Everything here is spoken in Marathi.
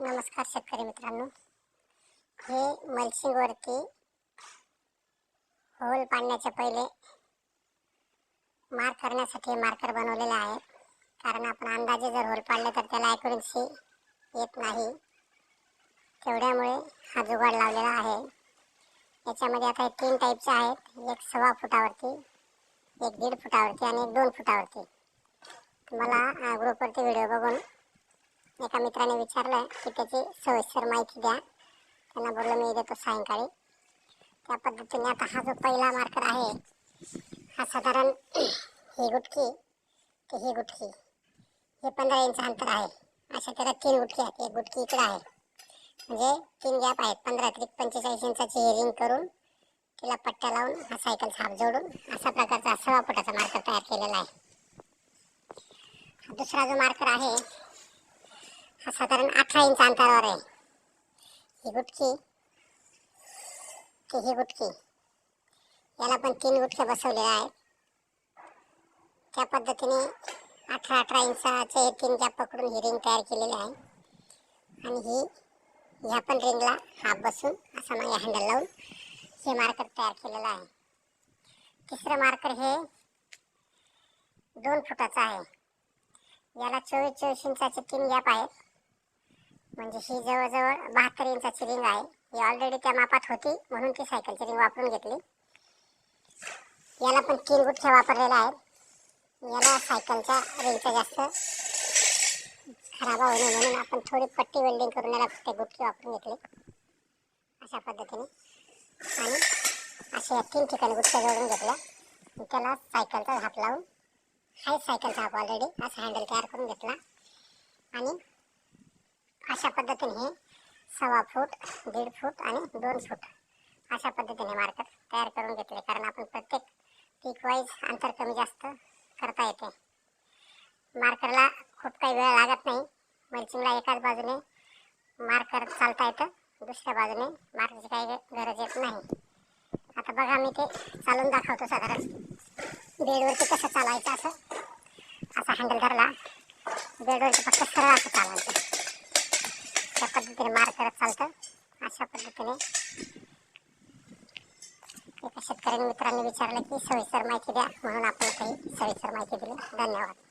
नमस्कार शेतकरी मित्रांनो. हे मल्सिंगवरती होल पाडण्याच्या पहिले मार्क करण्यासाठी मार्कर बनवलेला आहे कारण आपण अंदाजे जर होल पाडले तर त्याला ॲक्युरन्सी येत नाही. तेवढ्यामुळे हा जुगाड लावलेला आहे. याच्यामध्ये आता हे तीन टाईपचे आहेत. एक सव्वा फुटावरती एक दीड फुटावरती आणि एक दोन फुटावरती. मला ग्रुपवरती व्हिडिओ बघून एका मित्राने विचारलं की त्याची सविस्तर माहिती द्या. त्यांना बोललो मी देतो सायंकाळी. त्या पद्धतीने आता हा जो पहिला मार्कर आहे हा साधारण ही गुटकी ते ही गुटकी हे पंधरा इंच अंतर आहे. अशा त्याला तीन गुटकी आहेत. एक गुटकी इकडं आहे. म्हणजे तीन गॅप आहेत. पंधरा त्रिक पंचेचाळीस इंचाची हे रिंग करून तिला पट्ट्या लावून हा सायकल छाप जोडून अशा प्रकारचा सव्वा फुटाचा मार्कर तयार केलेला आहे. दुसरा जो मार्कर आहे हा साधारण अठरा इंच अंतरावर आहे. ही गुटकी. ती ही गुटकी. याला पण तीन गुटक्या बसवलेल्या आहेत. त्या पद्धतीने अठरा अठरा इंचाचे हे तीन गॅप पकडून ही रिंग तयार केलेली आहे. आणि ही ह्या पण रिंगला हाफ बसून असा मागे हँडल लावून हे मार्कर तयार केलेलं आहे. तिसरं मार्कर हे दोन फुटाचं आहे. याला चोवीस चोवीस इंचाचे तीन गॅप आहेत. म्हणजे ही जवळजवळ बहात्तर इंचाची रिंग आहे. ही ऑलरेडी त्या मापात होती म्हणून ती सायकलची रिंग वापरून घेतली. याला पण तीन गुटख्या वापरलेल्या आहेत. याला सायकलच्या रिंगचा जास्त खराबा होऊ नये म्हणून आपण थोडी पट्टी वेल्डिंग करून याला ते गुटकी वापरून घेतली. अशा पद्धतीने. आणि अशा या तीन ठिकाणी गुटक्या जोडून घेतल्या. त्याला सायकलचा हात लावून हाय सायकलचा हाप ऑलरेडी असा हँडल तयार करून घेतला. आणि अशा पद्धतीने हे सव्वा फूट दीड फूट आणि दोन फूट अशा पद्धतीने मार्कर तयार करून घेतले. कारण आपण प्रत्येक पीक वाईज अंतर कमी जास्त करता येते. मार्करला खूप काही वेळ लागत नाही. मल्चिंगला एकाच बाजूने मार्कर चालता येतं. दुसऱ्या बाजूने मार्करची काही गरज येत नाही. आता बघा मी ते चालून दाखवतो साधारण. बेडवरती कसं चालायचं असं. असा हँडल धरला. बेडवरती फक्त सरळ असं चालायचं. त्या पद्धतीने मार करत चालतं अशा पद्धतीने. एका शेतकऱ्याने मित्रांनी विचारलं की सविस्तर माहिती द्या म्हणून आपण काही सविस्तर माहिती दिली. धन्यवाद.